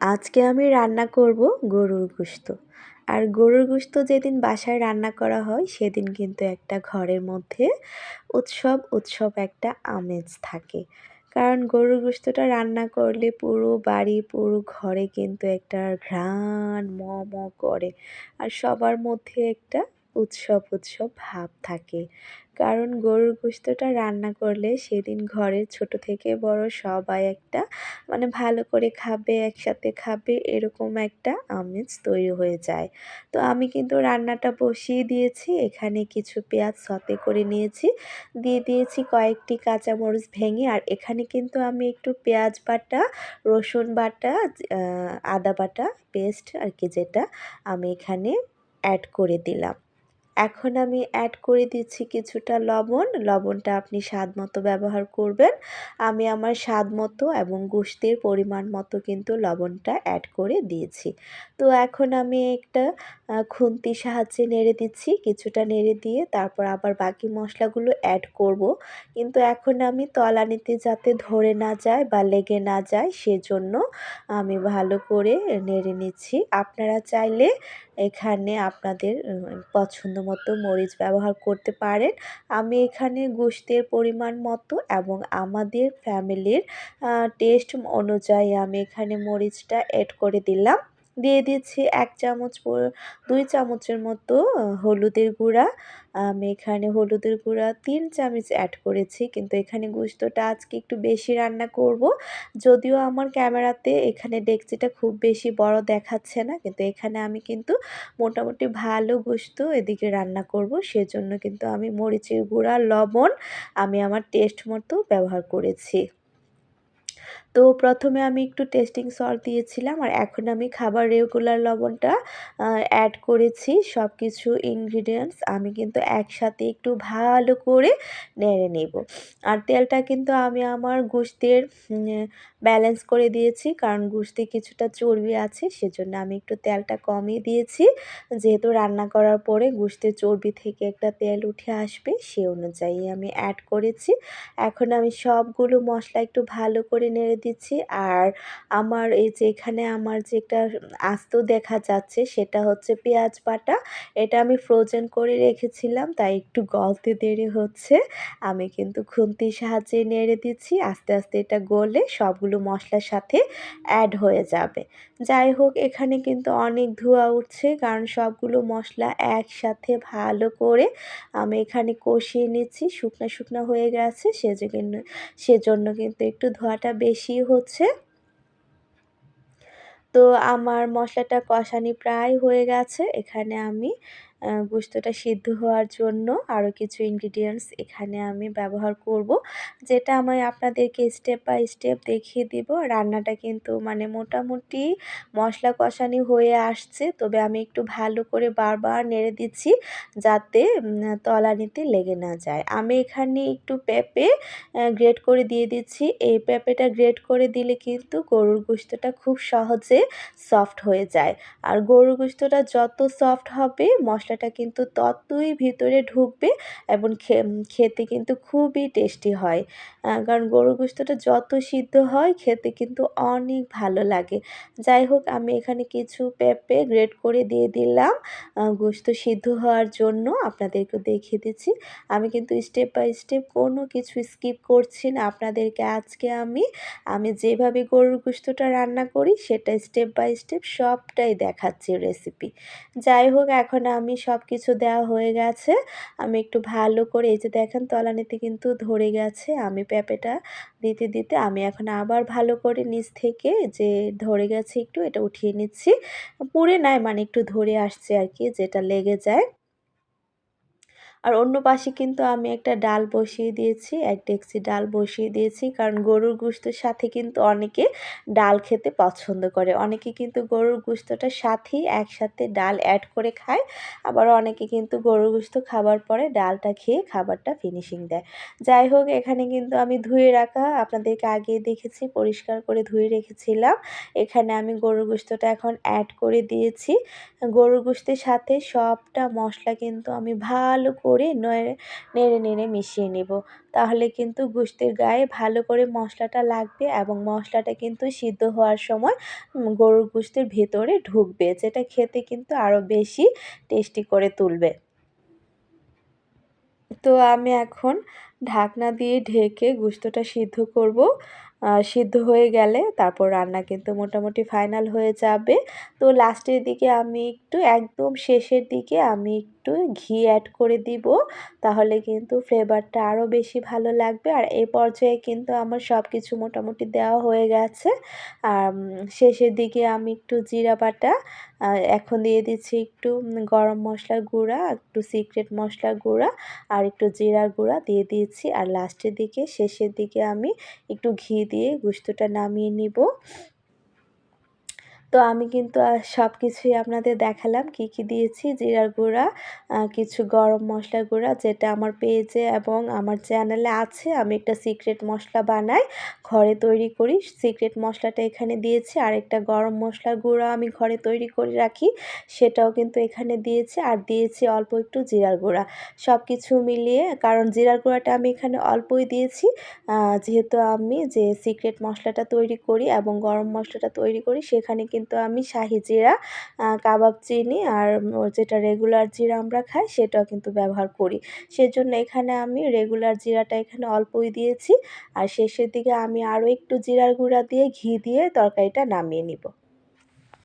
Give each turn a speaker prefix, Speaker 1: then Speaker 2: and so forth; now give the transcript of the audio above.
Speaker 1: আজকে আমি রান্না করব গরুর গোশত আর গরুর গোশত যেদিন বাসায় রান্না করা হয়, সেদিন কিন্তু একটা ঘরের মধ্যে উৎসব উৎসব একটা আমেজ থাকে। কারণ গরুর গোস্তটা রান্না করলে পুরো বাড়ি, পুরো ঘরে কিন্তু একটা ঘ্রাণ ম ম করে। আর সবার মধ্যে একটা উৎসব উৎসব ভাব থাকে। কারণ গরুর গোস্তটা রান্না করলে সেদিন ঘরের ছোট থেকে বড় সবাই একটা মানে ভালো করে খাবে, একসাথে খাবে, এরকম একটা আমেজ তৈরি হয়ে যায়। তো আমি কিন্তু রান্নাটা বসিয়ে দিয়েছি, এখানে কিছু পেঁয়াজ সতে করে নিয়েছি, দিয়ে দিয়েছি কয়েকটি কাঁচামরিচ ভেঙে, আর এখানে কিন্তু আমি একটু পেঁয়াজ বাটা, রসুন বাটা আদা বাটা, পেস্ট আর কি যেটা আমি এখানে অ্যাড করে দিলাম। এখন আমি অ্যাড করে দিচ্ছি কিছুটা লবণ। লবণটা আপনি স্বাদ মতো ব্যবহার করবেন। আমি আমার স্বাদ মতো এবং গোষ্ঠীর পরিমাণ মতো কিন্তু লবণটা অ্যাড করে দিয়েছি। তো এখন আমি একটা খুন্তি সাহায্যে নেড়ে দিচ্ছি। কিছুটা নেড়ে দিয়ে তারপর আবার বাকি মশলাগুলো অ্যাড করব। কিন্তু এখন আমি তলানিতে যাতে ধরে না যায় বা লেগে না যায় সেজন্য আমি ভালো করে নেড়ে নিচ্ছি। আপনারা চাইলে এখানে আপনাদের পছন্দ মতো মরিচ ব্যবহার করতে পারেন। আমি এখানে গোষ্ঠের পরিমাণ মতো এবং আমাদের ফ্যামিলির টেস্ট অনুযায়ী আমি এখানে মরিচটা অ্যাড করে দিলাম। দিয়ে দিচ্ছি এক চামচ দুই চামচের মতো হলুদের গুঁড়া। আমি এখানে হলুদের গুঁড়া তিন চামচ অ্যাড করেছি, কিন্তু এখানে গোস্তটা আজকে একটু বেশি রান্না করব। যদিও আমার ক্যামেরাতে এখানে ডেকচিটা খুব বেশি বড় দেখাচ্ছে না, কিন্তু এখানে আমি কিন্তু মোটামুটি ভালো গুস্ত এদিকে রান্না করব। সেজন্য কিন্তু আমি মরিচের গুঁড়া, লবণ আমি আমার টেস্ট মতো ব্যবহার করেছি। তো প্রথমে আমি একটু টেস্টিং সল্ট দিয়েছিলাম আর এখন আমি খাবার রেগুলার লবণটা অ্যাড করেছি। সব কিছু ইনগ্রিডিয়েন্টস আমি কিন্তু একসাথে একটু ভালো করে নেড়ে নেব। আর তেলটা কিন্তু আমি আমার গুস্তের ব্যালেন্স করে দিয়েছি কারণ গুস্তে কিছুটা চর্বি আছে সেজন্য আমি একটু তেলটা কমই দিয়েছি। যেহেতু রান্না করার পরে গুস্তের চর্বি থেকে একটা তেল উঠে আসবে সে অনুযায়ী আমি অ্যাড করেছি। এখন আমি সবগুলো মশলা একটু ভালো করে নেড়ে দিচ্ছি। আর আমার এই যে এখানে আমার যেটা আস্ত দেখা যাচ্ছে সেটা হচ্ছে পেঁয়াজ বাটা। এটা আমি ফ্রোজেন করে রেখেছিলাম, তাই একটু গলতে দেরি হচ্ছে। আমি কিন্তু খুন্তির সাহায্যে নেড়ে দিচ্ছি, আস্তে আস্তে এটা গলে সবগুলো মশলার সাথে অ্যাড হয়ে যাবে। যাই হোক, এখানে কিন্তু অনেক ধোঁয়া উঠছে, কারণ সবগুলো মশলা একসাথে ভালো করে আমি এখানে কষিয়ে নিচ্ছি। শুকনা শুকনো হয়ে গেছে সেজন্য সেজন্য কিন্তু একটু ধোয়াটা বেশি হচ্ছে। তো আমার মশলাটা কষানি প্রায় হয়ে গেছে, এখানে আমি গোস্তটা সিদ্ধ হওয়ার জন্য আরও কিছু ইনগ্রিডিয়েন্টস এখানে আমি ব্যবহার করব, যেটা আমি আপনাদেরকে স্টেপ বাই স্টেপ দেখিয়ে দিব। রান্নাটা কিন্তু মানে মোটামুটি মশলা কষানি হয়ে আসছে, তবে আমি একটু ভালো করে বারবার নেড়ে দিচ্ছি যাতে তলানিতে লেগে না যায়। আমি এখানে একটু পেঁপে গ্রেট করে দিয়ে দিচ্ছি। এই পেঁপেটা গ্রেট করে দিলে কিন্তু গরুর গোস্তটা খুব সহজে সফট হয়ে যায়। আর গরুর গোস্তটা যত সফট হবে মশলা মশলাটা কিন্তু ততই ভিতরে ঢুকবে এবং খেতে কিন্তু খুবই টেস্টি হয়। কারণ গরুর গোস্তটা যত সিদ্ধ হয় খেতে কিন্তু অনেক ভালো লাগে। যাই হোক, আমি এখানে কিছু পেঁপে গ্রেড করে দিয়ে দিলাম। গোস্ত সিদ্ধ হওয়ার জন্য আপনাদেরকে দেখিয়ে দিচ্ছি। আমি কিন্তু স্টেপ বাই স্টেপ কোনো কিছু স্কিপ করছি না। আপনাদেরকে আজকে আমি আমি যেভাবে গরুর গোস্তটা রান্না করি সেটা স্টেপ বাই স্টেপ সবটাই দেখাচ্ছি রেসিপি যাই হোক, এখন আমি সব কিছু দেওয়া হয়ে গেছে। আমি একটু ভালো করে এই যে দেখেন তলানিতে কিন্তু ধরে গেছে। আমি পেঁপেটা দিতে দিতে আমি এখন আবার ভালো করে নিচ থেকে যে ধরে গেছে একটু এটা উঠিয়ে নিচ্ছি। পুড়ে নাই মানে একটু ধরে আসছে আর কি, যেটা লেগে যায়। আর অন্য পাশে কিন্তু আমি একটা ডাল বসিয়ে দিয়েছি, এক ডেক্সি ডাল বসিয়ে দিয়েছি। কারণ গরুর গুস্তর সাথে কিন্তু অনেকে ডাল খেতে পছন্দ করে। অনেকে কিন্তু গরুর গুস্তটার সাথেই একসাথে ডাল অ্যাড করে খায়। আবার অনেকে কিন্তু গরুর গুস্ত খাবার পরে ডালটা খেয়ে খাবারটা ফিনিশিং দেয়। যাই হোক, এখানে কিন্তু আমি ধুয়ে রাখা, আপনাদেরকে আগে দেখেছি, পরিষ্কার করে ধুয়ে রেখেছিলাম। এখানে আমি গরুর গুস্তটা এখন অ্যাড করে দিয়েছি। গরুর গুস্তের সাথে সবটা মশলা কিন্তু আমি ভালো করে করে নেড়ে নেড়ে নেড়ে মিশিয়ে নেব। তাহলে কিন্তু গোস্তের গায়ে ভালো করে মশলাটা লাগবে এবং মশলাটা কিন্তু সিদ্ধ হওয়ার সময় গরুর গোস্তের ভেতরে ঢুকবে, যেটা খেতে কিন্তু আরও বেশি টেস্টি করে তুলবে। তো আমি এখন ঢাকনা দিয়ে ঢেকে গোস্তটা সিদ্ধ করব। সিদ্ধ হয়ে গেলে তারপর রান্না কিন্তু মোটামুটি ফাইনাল হয়ে যাবে। তো লাস্টের দিকে আমি একটু, একদম শেষের দিকে আমি একটু ঘি অ্যাড করে দিব। তাহলে কিন্তু ফ্লেভারটা আরও বেশি ভালো লাগবে। আর এই পর্যায়ে কিন্তু আমার সব কিছু মোটামুটি দেওয়া হয়ে গেছে। আর শেষের দিকে আমি একটু জিরা বাটা এখন দিয়ে দিচ্ছি একটু গরম মশলার গুঁড়া, একটু সিক্রেট মশলার গুঁড়া আর একটু জিরা গুঁড়া দিয়ে দিয়েছি। আর লাস্টের দিকে, শেষের দিকে আমি একটু ঘি দিয়ে গুস্তটা নামিয়ে নিব। তো আমি কিন্তু সব কিছুই আপনাদের দেখালাম, কি কি দিয়েছি, জিরার গুঁড়া কিছু গরম মশলার গুঁড়া, যেটা আমার পেজে এবং আমার চ্যানেলে আছে। আমি একটা সিক্রেট মশলা বানাই, ঘরে তৈরি করি। সিক্রেট মশলাটা এখানে দিয়েছি। আর একটা গরম মশলার গুঁড়া আমি ঘরে তৈরি করে রাখি, সেটাও কিন্তু এখানে দিয়েছি। আর দিয়েছি অল্প একটু জিরার গুঁড়া। সব কিছু মিলিয়ে, কারণ জিরার গুঁড়াটা আমি এখানে অল্পই দিয়েছি যেহেতু আমি যে সিক্রেট মশলাটা তৈরি করি এবং গরম মশলাটা তৈরি করি, সেখানে কিন্তু আমি শাহি জিরা কাবাব চিনি আর যেটা রেগুলার জিরা আমরা খাই সেটাও কিন্তু ব্যবহার করি। সেজন্য এখানে আমি রেগুলার জিরাটা এখানে অল্পই দিয়েছি আর শেষের দিকে আমি আরও একটু জিরার গুঁড়া দিয়ে ঘি দিয়ে তরকারিটা নামিয়ে নিব।